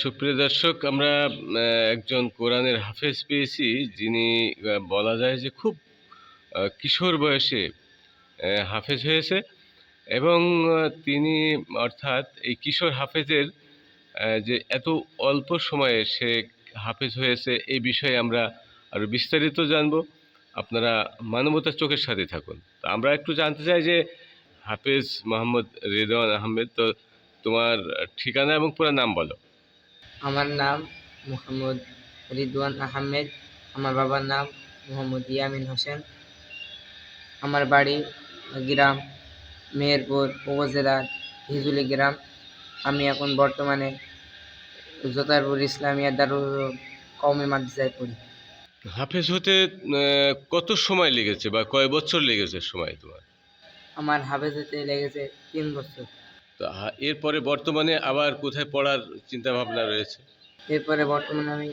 সুপ্রিয় দর্শক, আমরা একজন কোরআনের হাফেজ পেয়েছি যিনি বলা যায় যে খুব কিশোর বয়সে হাফেজ হয়েছে এবং তিনি অর্থাৎ এই কিশোর হাফেজের যে এত অল্প সময়ে সে হাফেজ হয়েছে এই বিষয়ে আমরা আরও বিস্তারিত জানব। আপনারা মানবতার চোখের সাথে থাকুন। তো আমরা একটু জানতে চাই যে, হাফেজ মোহাম্মদ রেদওয়ান আহমেদ, তো তোমার ঠিকানা এবং পুরো নাম বলো। আমার নাম মোহাম্মদ রিদওয়ান আহমেদ আমার বাবার নাম মোহাম্মদ ইয়ামিন হোসেন। আমার বাড়ি গ্রাম মেহেরপুর উপজেলার হিজুলি গ্রাম। আমি এখন বর্তমানে জোতারপুর ইসলামিয়া দারুল কওমি মাদ্রাসায় পড়ি। হাফেজ হতে কত সময় লেগেছে বা কয় বছর লেগেছে সময় তোমার? আমার হাফেজ হতে লেগেছে তিন বছর। তো হা- এরপরে বর্তমানে আবার কোথায় পড়ার চিন্তা ভাবনা রয়েছে এরপরে বর্তমানে আমি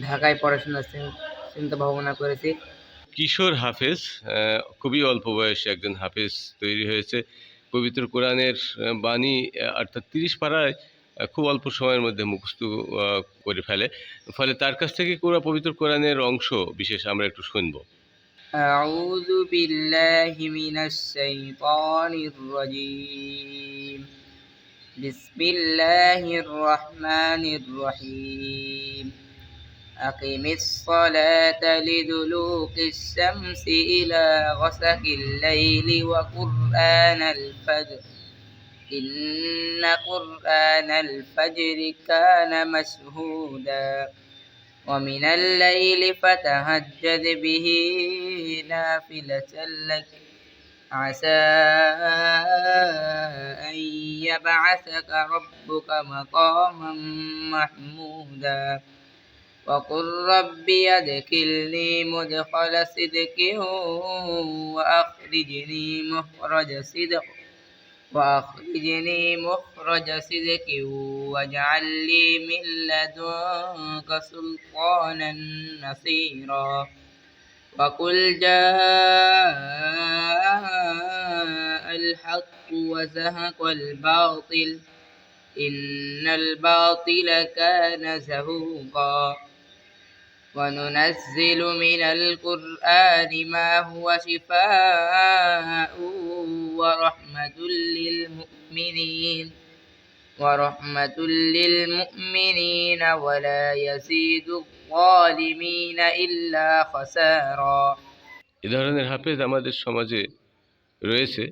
ঢাকায় পড়াশোনার চিন- চিন্তা ভাবনা করেছি কিশোর হাফেজ আহ, খুবই অল্প বয়সে একজন হাফেজ তৈরি হয়েছে পবিত্র কোরআনের আহ, বাণী আহ, অর্থাৎ তিরিশ পাড়ায় আহ, খুব অল্প সময়ের মধ্যে মুখস্থ আহ, করে ফেলে ফলে তার কাছ থেকে পুরো পবিত্র কোরআনের অংশ বিশেষ আমরা একটু শুনবো أعوذ بالله من الشيطان الرجيم بسم الله الرحمن الرحيم أقم الصلاة لدلوك الشمس إلى غسق الليل وقرآن الفجر إن قرآن الفجر كان مشهودا ومن الليل فتهجد به نافلة لك عسى يبعثك ربك مقاما محمودا. وقل رب أدخلني مدخل صدق وأخرجني مخرج صدق وأخرجني مخرج صدق واجعل لي من لدنك سلطانا نصيرا. وقل جاء الحق وزهق الباطل إن الباطل كان زهوقا وننزل من القرآن ما هو شفاء ورحمة للمؤمنين ورحمة للمؤمنين ولا يزيد الظالمين إلا خسارا এ ধরনের হাফেজ আমাদের সমাজে রয়েছে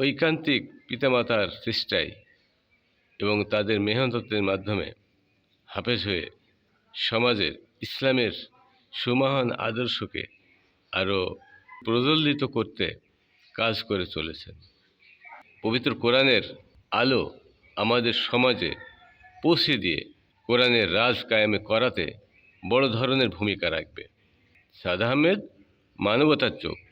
ঐকান্তিক পিতামাতার চেষ্টায় এবং তাদের মেহনতের মাধ্যমে হাফেজ হয়ে সমাজের ইসলামের সুমহান আদর্শকে আরও প্রজ্বলিত করতে কাজ করে চলেছেন। পবিত্র কোরআনের আলো আমাদের সমাজে পৌঁছে দিয়ে কোরআনের রাজ কায়েমে করাতে বড় ধরনের ভূমিকা রাখবে। সাদ আহমেদ, মানবতার চোখ।